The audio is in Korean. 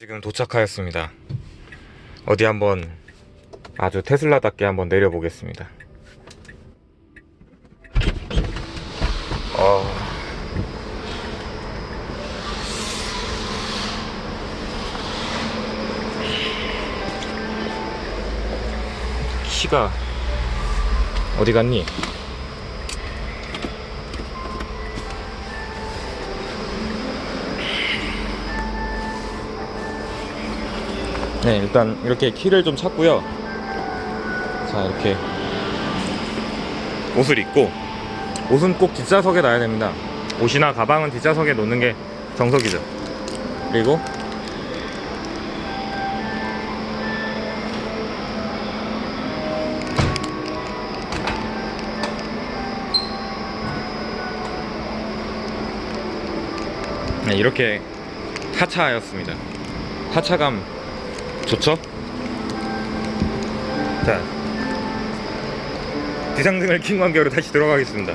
지금 도착하였습니다. 어디 한번 아주 테슬라답게 한번 내려보겠습니다. 어... 키가 어디 갔니? 네, 일단 이렇게 키를 좀 찾고요. 자, 이렇게 옷을 입고 옷은 꼭 뒷좌석에 놔야 됩니다. 옷이나 가방은 뒷좌석에 놓는 게 정석이죠. 그리고 네, 이렇게 하차하였습니다. 하차감 좋죠? 자, 비상등을 킨 관계로 다시 들어가겠습니다.